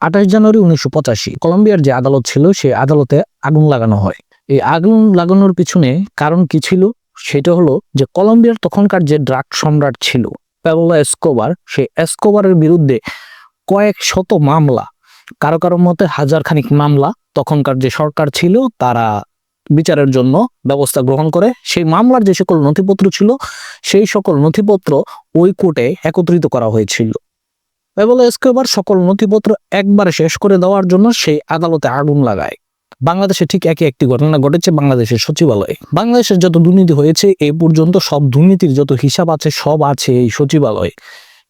আঠাশ জানুয়ারি উনিশশো পঁচাশি, কলম্বিয়ার যে আদালত ছিল, সেই আদালতে আগুন লাগানো হয়। এই আগুন লাগানোর পিছনে কারণ কি ছিল? সেটা হলো যে কলম্বিয়ার তখনকার যে ড্রাগ সম্রাট ছিল, প্যাবলো এসকোবার সেই এসকোবারের বিরুদ্ধে কয়েক শত মামলা, কারও কারও মতে হাজার খানিক মামলা তখনকার যে সরকার ছিল, তারা বিচারের জন্য ব্যবস্থা গ্রহণ করে। সেই মামলার যে সকল নথিপত্র ছিল, সেই সকল নথিপত্র ওই কোর্টে একত্রিত করা হয়েছিল। প্যাবলো এসকোবার সকল নথিপত্র একবারে শেষ করে দেওয়ার জন্য সেই আদালতে আগুন লাগায়। বাংলাদেশে ঠিক একই একটি ঘটনা ঘটেছে বাংলাদেশের সচিবালয়ে। বাংলাদেশের যত দুর্নীতি হয়েছে, এ পর্যন্ত সব দুর্নীতির যত হিসাব আছে, সব আছে এই সচিবালয়ে।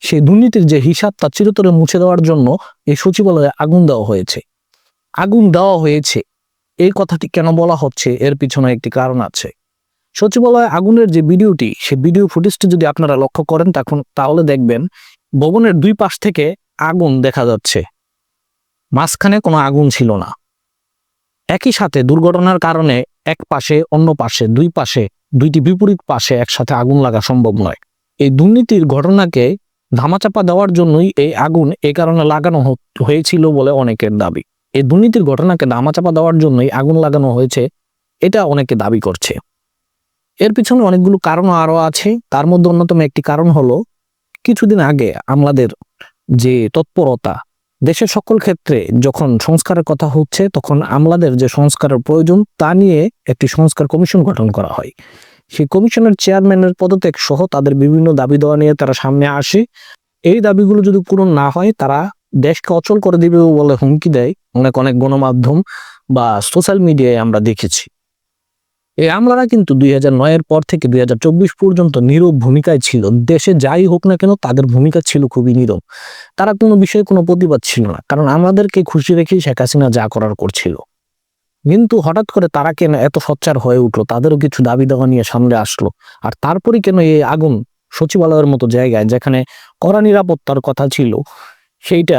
সেই দুর্নীতির যে হিসাব তা চিরতরে মুছে দেওয়ার জন্য এই সচিবালয়ে আগুন দেওয়া হয়েছে। আগুন দেওয়া হয়েছে। এই কথাটি কেন বলা হচ্ছে? এর পিছনে একটি কারণ আছে। সচিবালয়ে আগুনের যে ভিডিওটি সেই ভিডিও ফুটেজটি যদি আপনারা লক্ষ্য করেন, তখন তাহলে দেখবেন ভবনের দুই পাশ থেকে আগুন দেখা যাচ্ছে। মাঝখানে কোনো আগুন ছিল না। একই সাথে দুর্ঘটনার কারণে এক পাশে অন্য পাশে দুই পাশে দুইটি বিপরীত পাশে একসাথে আগুন লাগা সম্ভব নয়। এই দুর্নীতির ঘটনাকে ধামাচাপা দেওয়ার জন্যই এই আগুন এই কারণে লাগানো হয়েছিল বলে অনেকের দাবি। এই দুর্নীতির ঘটনাকে ধামাচাপা দেওয়ার জন্যই আগুন লাগানো হয়েছে, এটা অনেকে দাবি করছে। এর পিছনে অনেকগুলো কারণ আরও আছে। তার মধ্যে অন্যতম একটি কারণ হলো কিছুদিন আগে আমাদের যে তৎপরতা, দেশের সকল ক্ষেত্রে যখন সংস্কারের কথা হচ্ছে, তখন আমলাদের যে সংস্কারের প্রয়োজন, তা নিয়ে একটি সংস্কার কমিশন গঠন করা হয়। সেই কমিশনের চেয়ারম্যানের পদত্যাগ সহ তাদের বিভিন্ন দাবি দেওয়া নিয়ে তারা সামনে আসে। এই দাবিগুলো যদি পূরণ না হয়, তারা দেশকে অচল করে দিবে বলে হুমকি দেয়। অনেক অনেক গণমাধ্যম বা সোশ্যাল মিডিয়ায় আমরা দেখেছি। এই আমলারা কিন্তু দুই হাজার নয়ের পর থেকে দুই হাজার চব্বিশ পর্যন্ত নীরব ভূমিকায় ছিল। দেশে যাই হোক না কেন তাদের ভূমিকা ছিল খুবই নীরব। তারা কোনো বিষয়ে কোনো প্রতিবাদ ছিল না, কারণ আমাদেরকে খুশি রেখেই শেখ হাসিনা যা করার করছিল। কিন্তু হঠাৎ করে তারা কেন এত সচ্চার হয়ে উঠল? তাদেরও কিছু দাবি দাওয়া নিয়ে সামনে আসলো। আর তারপরই কেন এই আগুন সচিবালয়ের মতো জায়গায়, যেখানে কড়া নিরাপত্তার কথা ছিল, সেইটা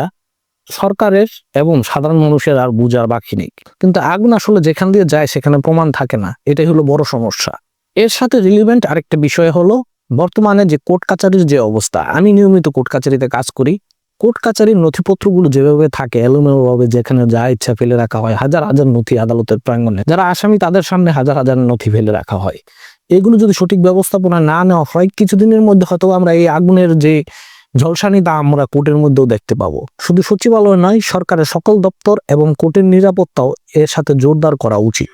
সরকারের এবং সাধারণ মানুষের আর বুঝার বাকি নেই। কিন্তু আগুন আসলে যেখান দিয়ে যায় সেখানে প্রমাণ থাকে না। এটাই হলো বড় সমস্যা। এর সাথে রিলিভেন্ট আরেকটা বিষয় হলো, বর্তমানে যে কোর্ট কাচারির যে অবস্থা, আমি নিয়মিত কোর্ট কাচারিতে কাজ করি। কোর্ট কাচারির নথিপত্রগুলো যেভাবে থাকে, এলোমেলোভাবে যেখানে যা ইচ্ছা ফেলে রাখা হয়, হাজার হাজার নথি আদালতের প্রাঙ্গণে। যারা আসামি, তাদের সামনে হাজার হাজার নথি ফেলে রাখা হয়। এগুলো যদি সঠিক ব্যবস্থাপনা না নেওয়া হয়, কিছুদিনের মধ্যে হয়তো আমরা এই আগুনের যে ঝলসানি তা আমরা কোর্টের মধ্যেও দেখতে পাবো। শুধু সচিবালয় নয়, সরকারের সকল দপ্তর এবং কোর্টের নিরাপত্তাও এর সাথে জোরদার করা উচিত।